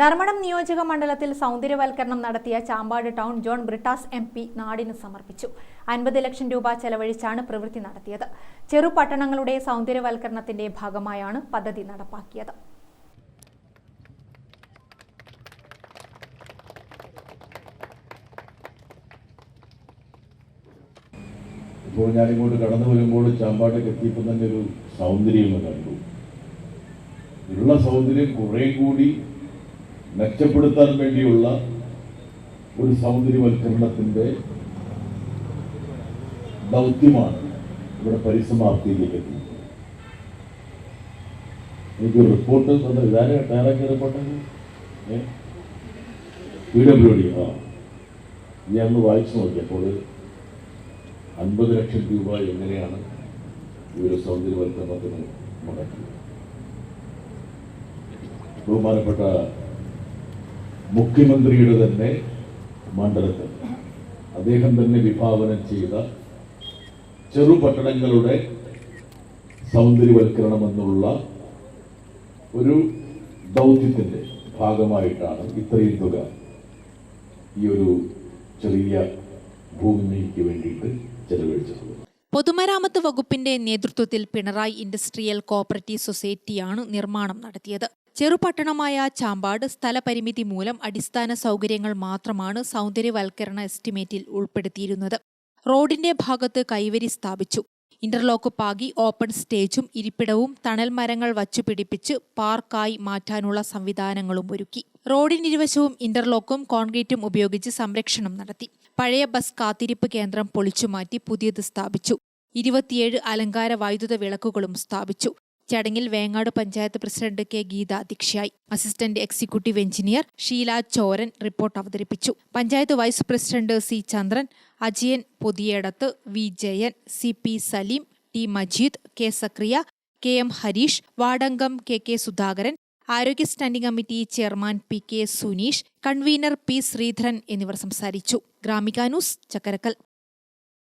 ധർമ്മടം നിയോജക മണ്ഡലത്തിൽ സൗന്ദര്യവൽക്കരണം നടത്തിയ Chambad town John Brittas M P നാടിന് സമർപ്പിച്ചു. അൻപത് ലക്ഷം രൂപ ചെലവഴിച്ചാണ് പ്രവൃത്തി നടത്തിയത്. ചെറുപട്ടണങ്ങളുടെ സൗന്ദര്യവൽക്കരണത്തിന്റെ ഭാഗമായാണ് പദ്ധതി നടപ്പാക്കിയത്. ഇപ്പോൾ ഞാനിങ്ങോട്ട് കടന്നു വരുമ്പോൾ ചാമ്പാട്ടൊക്കെ എത്തിയപ്പോൾ തന്നെ ഒരു സൗന്ദര്യം കണ്ടു. ഉള്ള സൗന്ദര്യം കുറെ കൂടി മെച്ചപ്പെടുത്താൻ വേണ്ടിയുള്ള ഒരു സൗന്ദര്യവൽക്കരണത്തിന്റെ ദൗത്യമാണ് ഇവിടെ പരിസമാപ്തിയിലേക്ക് എത്തിയത് എനിക്ക് റിപ്പോർട്ട് തന്നെ തയ്യാറാക്കിയ റിപ്പോർട്ടാണ് പി ആ. ഞാൻ ഒന്ന് വായിച്ചു നോക്കിയപ്പോൾ അൻപത് ലക്ഷം രൂപ എങ്ങനെയാണ് ഈ ഒരു സൗന്ദര്യവൽക്കരണത്തിന് മുടക്കിയത്? ബഹുമാനപ്പെട്ട മുഖ്യമന്ത്രിയുടെ തന്നെ മണ്ഡലത്തിൽ. അദ്ദേഹം തന്നെ വിഭാവനം ചെയ്ത ചെറുപട്ടണങ്ങളുടെ സൗന്ദര്യവൽക്കരണം എന്നുള്ള ഒരു ദൗത്യത്തിന്റെ ഭാഗമായിട്ടാണ് ഇത്രയും തുക ഈ ഒരു ചെറിയ ഭൂമിക്ക് വേണ്ടിയിട്ട് ചെലവഴിച്ചിട്ടുള്ളത് പൊതുമരാമത്ത് വകുപ്പിന്റെ നേതൃത്വത്തിൽ പിണറായി ഇൻഡസ്ട്രിയൽ കോപ്പറേറ്റീവ് സൊസൈറ്റിയാണ് നിർമ്മാണം നടത്തിയത്. ചെറുപട്ടണമായ ചാമ്പാട് സ്ഥലപരിമിതി മൂലം അടിസ്ഥാന സൗകര്യങ്ങൾ മാത്രമാണ് സൗന്ദര്യവൽക്കരണ എസ്റ്റിമേറ്റിൽ ഉൾപ്പെടുത്തിയിരുന്നത്. റോഡിന്റെ ഭാഗത്ത് കൈവരി സ്ഥാപിച്ചു. ഇന്റർലോക്ക് പാകി ഓപ്പൺ സ്റ്റേജും ഇരിപ്പിടവും തണൽ മരങ്ങൾ വച്ചുപിടിപ്പിച്ച് പാർക്കായി മാറ്റാനുള്ള സംവിധാനങ്ങളും ഒരുക്കി. റോഡിനിരുവശവും ഇന്റർലോക്കും കോൺക്രീറ്റും ഉപയോഗിച്ച് സംരക്ഷണം നടത്തി. പഴയ ബസ് കാത്തിരിപ്പ് കേന്ദ്രം പൊളിച്ചുമാറ്റി പുതിയത് സ്ഥാപിച്ചു. ഇരുപത്തിയേഴ് അലങ്കാര വൈദ്യുത വിളക്കുകളും സ്ഥാപിച്ചു. ചടങ്ങിൽ വേങ്ങാട് പഞ്ചായത്ത് പ്രസിഡന്റ് കെ ഗീത അധ്യക്ഷയായി. Assistant executive engineer Sheela Choran report അവതരിപ്പിച്ചു. Panchayat vice president C Chandran Ajayan Pothiyedath V Jayan C P Saleem T Majeed K Sakriya K M Harish Vadankam K K Sudhakaran ആരോഗ്യ standing committee chairman P K Suneesh convener P Sreedharan എന്നിവർ സംസാരിച്ചു. ഗ്രാമികാനൂസ് ചക്കരക്കൽ.